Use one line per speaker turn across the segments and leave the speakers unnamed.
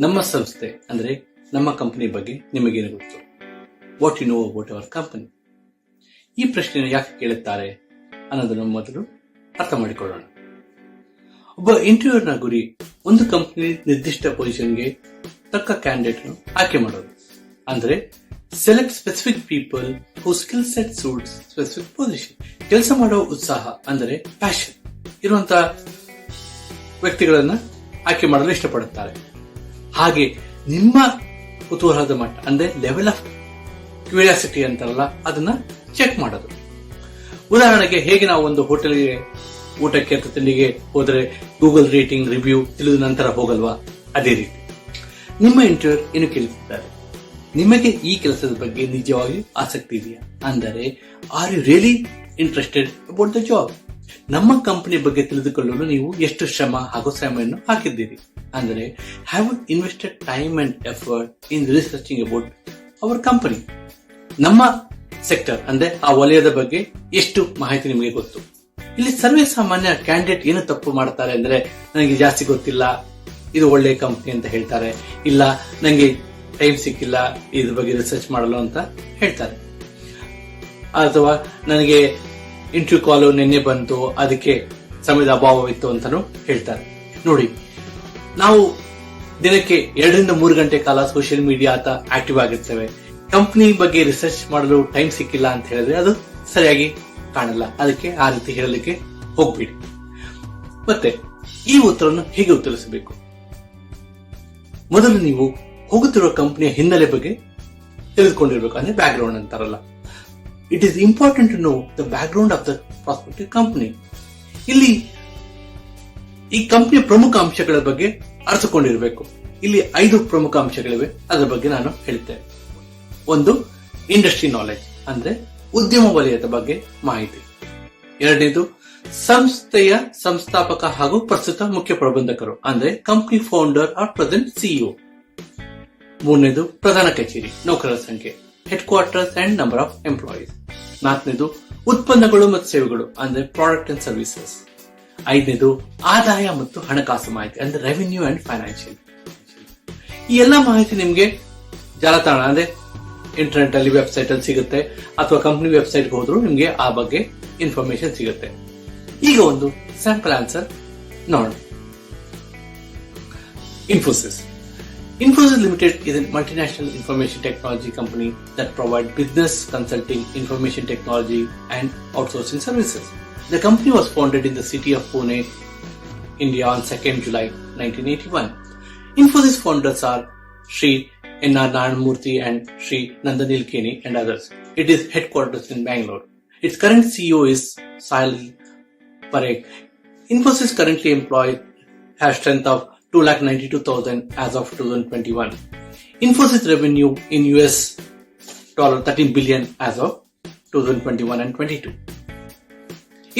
ನಮ್ಮ ಸಂಸ್ಥೆ ಅಂದ್ರೆ ನಮ್ಮ ಕಂಪನಿ ಬಗ್ಗೆ ನಿಮಗೇನು ಗೊತ್ತು? What you know about our company ಈ ಪ್ರಶ್ನೆಯನ್ನು ಯಾಕೆ ಕೇಳುತ್ತಾರೆ ಅನ್ನೋದನ್ನು ಮೊದಲು ಅರ್ಥ ಮಾಡಿಕೊಳ್ಳೋಣ. ಒಬ್ಬ ಇಂಟರ್ವ್ಯೂರ್ನ ಗುರಿ ಒಂದು ಕಂಪನಿ ನಿರ್ದಿಷ್ಟ ಪೊಸಿಷನ್ಗೆ ತಕ್ಕ ಕ್ಯಾಂಡಿಡೇಟ್ ಆಯ್ಕೆ ಮಾಡೋದು. ಅಂದ್ರೆ select specific people who skill set suit specific position ಕೆಲಸ ಮಾಡೋ ಉತ್ಸಾಹ ಅಂದರೆ ಪ್ಯಾಷನ್ ಇರುವಂತಹ ವ್ಯಕ್ತಿಗಳನ್ನ ಆಯ್ಕೆ ಮಾಡಲು ಇಷ್ಟಪಡುತ್ತಾರೆ. ಹಾಗೆ ನಿಮ್ಮ ಕುತೂಹಲದ ಮಟ್ಟ, ಅಂದ್ರೆ ಲೆವೆಲ್ ಆಫ್ ಕ್ಯೂರಿಯಾಸಿಟಿ ಅಂತಾರಲ್ಲ, ಅದನ್ನ ಚೆಕ್ ಮಾಡೋದು. ಉದಾಹರಣೆಗೆ ಹೇಗೆ ನಾವು ಒಂದು ಹೋಟೆಲ್ಗೆ ಊಟಕ್ಕೆ ಅಥವಾ ತಿಂಡಿಗೆ ಹೋದ್ರೆ ಗೂಗಲ್ ರೇಟಿಂಗ್ ರಿವ್ಯೂ ತಿಳಿದ ನಂತರ ಹೋಗಲ್ವಾ? ಅದೇ ರೀತಿ. ನಿಮ್ಮ ಇಂಟರ್ವ್ಯೂ ಏನು ಕೇಳುತ್ತಿದ್ದಾರೆ ನಿಮಗೆ ಈ ಕೆಲಸದ ಬಗ್ಗೆ ನಿಜವಾಗಿ ಆಸಕ್ತಿ ಇದೆಯಾ? ಅಂದರೆ are you really interested about the job ನಮ್ಮ ಕಂಪನಿ ಬಗ್ಗೆ ತಿಳಿದುಕೊಳ್ಳಲು ನೀವು ಎಷ್ಟು ಶ್ರಮ ಹಾಗೂ ಶ್ರಮವನ್ನು ಹಾಕಿದ್ದೀರಿ? ಅಂದರೆ have invested time and effort in researching about our company ನಮ್ಮ ಸೆಕ್ಟರ್ ಅಂದ್ರೆ, ಆ ವಲಯದ ಬಗ್ಗೆ ಎಷ್ಟು ಮಾಹಿತಿ ನಿಮಗೆ ಗೊತ್ತು? ಇಲ್ಲಿ ಸರ್ವೇ ಸಾಮಾನ್ಯ ಕ್ಯಾಂಡಿಡೇಟ್ ಏನು ತಪ್ಪು ಮಾಡ್ತಾರೆ ಅಂದ್ರೆ, ನನಗೆ ಜಾಸ್ತಿ ಗೊತ್ತಿಲ್ಲ, ಇದು ಒಳ್ಳೆ ಕಂಪನಿ ಅಂತ ಹೇಳ್ತಾರೆ, ಇಲ್ಲ ನನಗೆ ಟೈಮ್ ಸಿಕ್ಕಿಲ್ಲ, ಇದ್ರ ಬಗ್ಗೆ ರಿಸರ್ಚ್ ಮಾಡಲು ಅಂತ ಹೇಳ್ತಾರೆ. ಅಥವಾ, ನನಗೆ ಇಂಟರ್ವ್ಯೂ ಕಾಲು ನಿನ್ನೆ ಬಂತು, ಅದಕ್ಕೆ ಸಮಯದ ಅಭಾವವಿತ್ತು ಅಂತಾನು ಹೇಳ್ತಾರೆ. ನೋಡಿ ನಾವು ದಿನಕ್ಕೆ ಎರಡರಿಂದ ಮೂರು ಗಂಟೆ ಕಾಲ ಸೋಷಿಯಲ್ ಮೀಡಿಯಾ ಅಂತ ಆಕ್ಟಿವ್ ಆಗಿರ್ತೇವೆ. ಕಂಪನಿ ಬಗ್ಗೆ ರಿಸರ್ಚ್ ಮಾಡಲು ಟೈಮ್ ಸಿಕ್ಕಿಲ್ಲ ಅಂತ ಹೇಳಿದ್ರೆ ಅದು ಸರಿಯಾಗಿ ಕಾಣಲ್ಲ. ಅದಕ್ಕೆ ಆ ರೀತಿ ಹೇಳಲಿಕ್ಕೆ ಹೋಗ್ಬೇಡಿ. ಮತ್ತೆ ಈ ಉತ್ತರವನ್ನು ಹೇಗೆ ಉತ್ತರಿಸಬೇಕು? ಮೊದಲು ನೀವು ಹೋಗುತ್ತಿರುವ ಕಂಪನಿಯ ಹಿನ್ನೆಲೆ ಬಗ್ಗೆ ತಿಳಿದುಕೊಂಡಿರ್ಬೇಕು. ಅಂದ್ರೆ ಬ್ಯಾಕ್ ಗ್ರೌಂಡ್ ಅಂತಾರಲ್ಲ. It is important to know the background of the prospective company ಇಲ್ಲಿ ಈ ಕಂಪನಿಯ ಪ್ರಮುಖ ಅಂಶಗಳ ಬಗ್ಗೆ ಅರಿತುಕೊಂಡಿರಬೇಕು. ಇಲ್ಲಿ ಐದು ಪ್ರಮುಖ ಅಂಶಗಳಿವೆ. ಅದರ ಬಗ್ಗೆ ನಾನು ಹೇಳ್ತೇನೆ. ಒಂದು ಇಂಡಸ್ಟ್ರಿ ನಾಲೆಜ್ ಅಂದ್ರೆ ಉದ್ಯಮ ವಲಯದ ಬಗ್ಗೆ ಮಾಹಿತಿ. ಎರಡನೇದು, ಸಂಸ್ಥೆಯ ಸಂಸ್ಥಾಪಕ ಹಾಗೂ ಪ್ರಸ್ತುತ ಮುಖ್ಯ ಪ್ರಬಂಧಕರು, ಅಂದ್ರೆ company founder or present CEO ಮೂರನೇದು, ಪ್ರಧಾನ ಕಚೇರಿ, ನೌಕರರ ಸಂಖ್ಯೆ headquarters and number of employees ನಾಲ್ಕನೇದು, ಉತ್ಪನ್ನಗಳು ಮತ್ತು ಸೇವೆಗಳು, ಅಂದ್ರೆ ಪ್ರಾಡಕ್ಟ್ ಅಂಡ್ ಸರ್ವಿಸಸ್ ಐದನೇದು ಆದಾಯ ಮತ್ತು ಹಣಕಾಸು ಮಾಹಿತಿ, ಅಂದ್ರೆ ರೆವಿನ್ಯೂ ಅಂಡ್ ಫೈನಾನ್ಷಿಯಲ್ ಈ ಎಲ್ಲ ಮಾಹಿತಿ ನಿಮ್ಗೆ ಜಾಲತಾಣ, ಅಂದ್ರೆ ಇಂಟರ್ನೆಟ್ ಅಲ್ಲಿ ವೆಬ್ಸೈಟ್ ಅಲ್ಲಿ ಸಿಗುತ್ತೆ, ಅಥವಾ ಕಂಪ್ನಿ ವೆಬ್ಸೈಟ್ ಹೋದ್ರು ನಿಮ್ಗೆ ಆ ಬಗ್ಗೆ ಇನ್ಫಾರ್ಮೇಶನ್ ಸಿಗುತ್ತೆ. ಈಗ ಒಂದು ಸ್ಯಾಂಪಲ್ ಆನ್ಸರ್ ನೋಡೋಣ. Infosys Infosys limited is multinational information technology company that provide business consulting information technology and outsourcing services The company was founded in the city of Pune, India on 2nd July 1981. Infosys founders are Sri N.R. Naranamurthy and Sri Nandanil Keni and others. It is headquartered in Bangalore. Its current CEO is Sahil Parekh. Infosys currently employs has strength of 2,92,000 as of 2021. Infosys revenue in US dollar 13 billion as of 2021 and 22.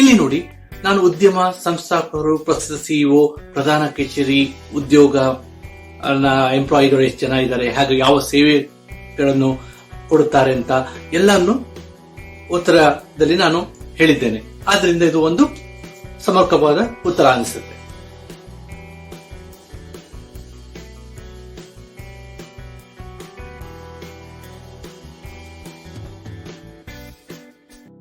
ಇಲ್ಲಿ ನೋಡಿ, ನಾನು ಉದ್ಯಮ ಸಂಸ್ಥಾಪಕರು, ಪ್ರಸ್ತುತ CEO ಪ್ರಧಾನ ಕಚೇರಿ, ಉದ್ಯೋಗ ಎಂಪ್ಲಾಯಿಗಳು ಎಷ್ಟು ಜನ ಇದ್ದಾರೆ, ಹಾಗೆ ಯಾವ ಸೇವೆಗಳನ್ನು ಕೊಡುತ್ತಾರೆ ಅಂತ ಎಲ್ಲಾನು ಉತ್ತರದಲ್ಲಿ ನಾನು ಹೇಳಿದ್ದೇನೆ. ಆದ್ರಿಂದ ಇದು ಒಂದು ಸಮರ್ಪಕವಾದ ಉತ್ತರ ಅನಿಸುತ್ತೆ